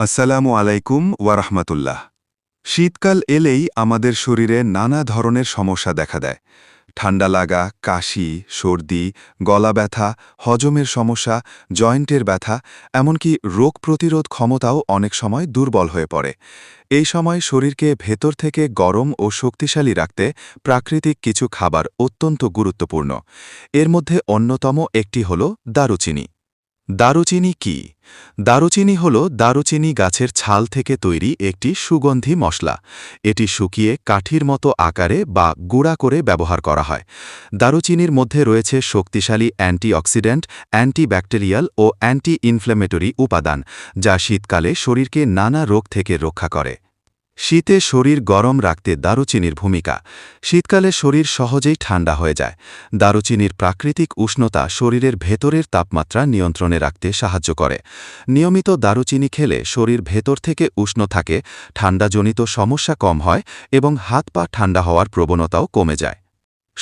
আসসালামু আলাইকুম ওয়ারহমতুল্লাহ শীতকাল এলেই আমাদের শরীরে নানা ধরনের সমস্যা দেখা দেয়। ঠান্ডা লাগা, কাশি, সর্দি, গলা ব্যথা, হজমের সমস্যা, জয়েন্টের ব্যথা, এমনকি রোগ প্রতিরোধ ক্ষমতাও অনেক সময় দুর্বল হয়ে পড়ে। এই সময় শরীরকে ভেতর থেকে গরম ও শক্তিশালী রাখতে প্রাকৃতিক কিছু খাবার অত্যন্ত গুরুত্বপূর্ণ। এর মধ্যে অন্যতম একটি হল দারুচিনি। দারুচিনি কি? দারুচিনি হল দারুচিনি গাছের ছাল থেকে তৈরি একটি সুগন্ধি মশলা। এটি শুকিয়ে কাঠির মতো আকারে বা গুঁড়া করে ব্যবহার করা হয়। দারুচিনির মধ্যে রয়েছে শক্তিশালী অ্যান্টিঅক্সিডেন্ট, অ্যান্টিব্যাকটেরিয়াল ও অ্যান্টি ইনফ্ল্যামেটরি উপাদান, যা শীতকালে শরীরকে নানা রোগ থেকে রক্ষা করে। শীতে শরীর গরম রাখতে দারুচিনির ভূমিকা। শীতকালে শরীর সহজেই ঠান্ডা হয়ে যায়। দারুচিনির প্রাকৃতিক উষ্ণতা শরীরের ভেতরের তাপমাত্রা নিয়ন্ত্রণে রাখতে সাহায্য করে। নিয়মিত দারুচিনি খেলে শরীর ভেতর থেকে উষ্ণ থাকে, ঠান্ডাজনিত সমস্যা কম হয় এবং হাত পা ঠান্ডা হওয়ার প্রবণতাও কমে যায়।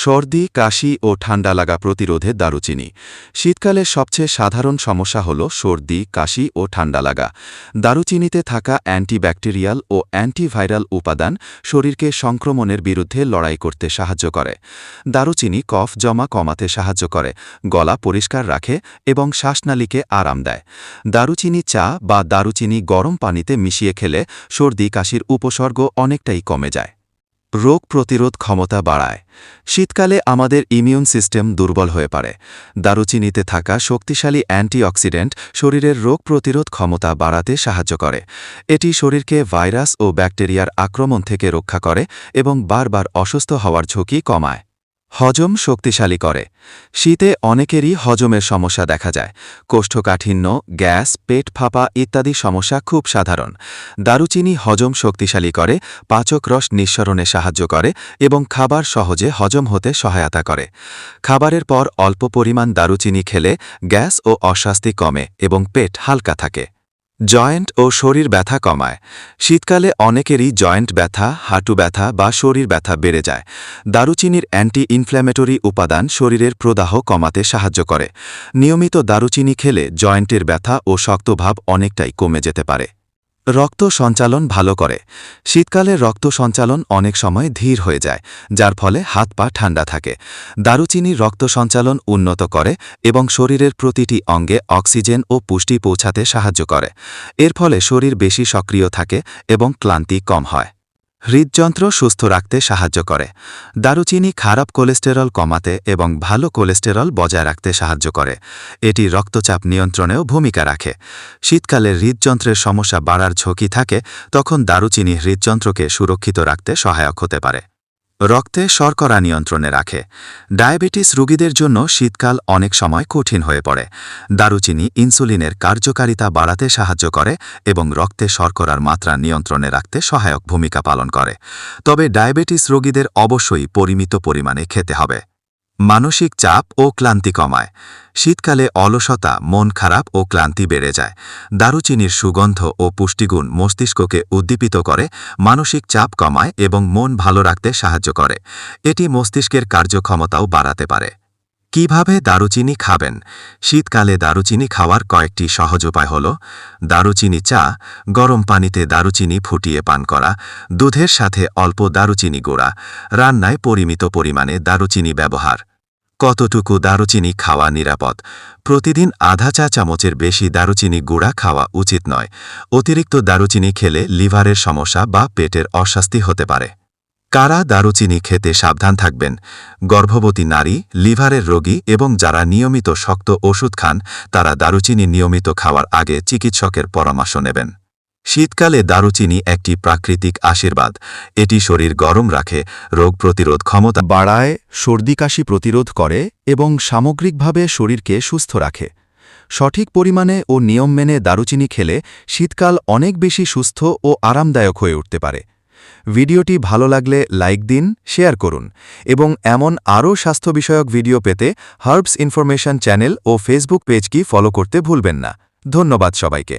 সর্দি, কাশি ও ঠান্ডা লাগা প্রতিরোধে দারুচিনি। শীতকালে সবচেয়ে সাধারণ সমস্যা হল সর্দি, কাশি ও ঠান্ডা লাগা। দারুচিনিতে থাকা অ্যান্টিব্যাকটেরিয়াল ও অ্যান্টিভাইরাল উপাদান শরীরকে সংক্রমণের বিরুদ্ধে লড়াই করতে সাহায্য করে। দারুচিনি কফ জমা কমাতে সাহায্য করে, গলা পরিষ্কার রাখে এবং শ্বাসনালীকে আরাম দেয়। দারুচিনি চা বা দারুচিনি গরম পানিতে মিশিয়ে খেলে সর্দি, কাশির উপসর্গ অনেকটাই কমে যায়। রোগ প্রতিরোধ ক্ষমতা বাড়ায়। শীতকালে আমাদের ইমিউন সিস্টেম দুর্বল হয়ে পারে দারুচিনিতে থাকা শক্তিশালী অ্যান্টিঅক্সিডেন্ট শরীরের রোগ প্রতিরোধ ক্ষমতা বাড়াতে সাহায্য করে। এটি শরীরকে ভাইরাস ও ব্যাকটেরিয়ার আক্রমণ থেকে রক্ষা করে এবং বারবার অসুস্থ হওয়ার ঝুঁকি কমায়। হজম শক্তিশালী করে। শীতে অনেকেরই হজমের সমস্যা দেখা যায়। কোষ্ঠকাঠিন্য, গ্যাস, পেট ফাঁপা ইত্যাদি সমস্যা খুব সাধারণ। দারুচিনি হজম শক্তিশালী করে, পাচক রস নিঃসরণে সাহায্য করে এবং খাবার সহজে হজম হতে সহায়তা করে। খাবারের পর অল্প পরিমাণ দারুচিনি খেলে গ্যাস ও অস্বাস্তি কমে এবং পেট হালকা থাকে। জয়েন্ট ও শরীর ব্যথা কমায়। শীতকালে অনেকেরই জয়েন্ট ব্যথা, হাঁটু ব্যথা বা শরীর ব্যথা বেড়ে যায়। দারুচিনির অ্যান্টি ইনফ্ল্যামেটরি উপাদান শরীরের প্রদাহ কমাতে সাহায্য করে। নিয়মিত দারুচিনি খেলে জয়েন্টের ব্যথা ও শক্তভাব অনেকটাই কমে যেতে পারে। রক্ত সঞ্চালন ভালো করে। শীতকালে রক্ত সঞ্চালন অনেক সময় ধীর হয়ে যায়, যার ফলে হাত পা ঠান্ডা থাকে। দারুচিনি রক্ত সঞ্চালন উন্নত করে এবং শরীরের প্রতিটি অঙ্গে অক্সিজেন ও পুষ্টি পৌঁছাতে সাহায্য করে। এর ফলে শরীর বেশি সক্রিয় থাকে এবং ক্লান্তি কম হয়। হৃদযন্ত্র সুস্থ রাখতে সাহায্য করে। দারুচিনি খারাপ কোলেস্টেরল কমাতে এবং ভালো কোলেস্টেরল বজায় রাখতে সাহায্য করে। এটি রক্তচাপ নিয়ন্ত্রণেও ভূমিকা রাখে। শীতকালে হৃদযন্ত্রের সমস্যা বাড়ার ঝুঁকি থাকে, তখন দারুচিনি হৃদযন্ত্রকে সুরক্ষিত রাখতে সহায়ক হতে পারে। রক্তে শর্করা নিয়ন্ত্রণে রাখে। ডায়াবেটিস রোগীদের জন্য শীতকাল অনেক সময় কঠিন হয়ে পড়ে। দারুচিনি ইনসুলিনের কার্যকারিতা বাড়াতে সাহায্য করে এবং রক্তে শর্করার মাত্রা নিয়ন্ত্রণে রাখতে সহায়ক ভূমিকা পালন করে। তবে ডায়াবেটিস রোগীদের অবশ্যই পরিমিত পরিমাণে খেতে হবে। মানসিক চাপ ও ক্লান্তি কমায়। শীতকালে অলসতা, মন খারাপ ও ক্লান্তি বেড়ে যায়। দারুচিনির সুগন্ধ ও পুষ্টিগুণ মস্তিষ্ককে উদ্দীপিত করে, মানসিক চাপ কমায় এবং মন ভালো রাখতে সাহায্য করে। এটি মস্তিষ্কের কার্যক্ষমতাও বাড়াতে পারে। কীভাবে দারুচিনি খাবেন? শীতকালে দারুচিনি খাওয়ার কয়েকটি সহজ উপায় হল, দারুচিনি চা, গরম পানিতে দারুচিনি ফুটিয়ে পান করা, দুধের সাথে অল্প দারুচিনি গোড়া, রান্নায় পরিমিত পরিমাণে দারুচিনি ব্যবহার। কতটুকু দারুচিনি খাওয়া নিরাপদ? প্রতিদিন আধা চা চামচের বেশি দারুচিনি গুঁড়া খাওয়া উচিত নয়। অতিরিক্ত দারুচিনি খেলে লিভারের সমস্যা বা পেটের অস্বাস্তি হতে পারে। কারা দারুচিনি খেতে সাবধান থাকবেন? গর্ভবতী নারী, লিভারের রোগী এবং যারা নিয়মিত শক্ত ওষুধ খান, তারা দারুচিনি নিয়মিত খাওয়ার আগে চিকিৎসকের পরামর্শ নেবেন। শীতকালে দারুচিনি একটি প্রাকৃতিক আশীর্বাদ। এটি শরীর গরম রাখে, রোগ প্রতিরোধ ক্ষমতা বাড়ায়, সর্দি কাশি প্রতিরোধ করে এবং সামগ্রিকভাবে শরীরকে সুস্থ রাখে। সঠিক পরিমাণে ও নিয়ম মেনে দারুচিনি খেলে শীতকাল অনেক বেশি সুস্থ ও আরামদায়ক হয়ে উঠতে পারে। ভিডিওটি ভালো লাগলে লাইক দিন, শেয়ার করুন এবং এমন আরও স্বাস্থ্য বিষয়ক ভিডিও পেতে হার্বস ইনফরমেশন চ্যানেল ও ফেসবুক পেজটি ফলো করতে ভুলবেন না। ধন্যবাদ সবাইকে।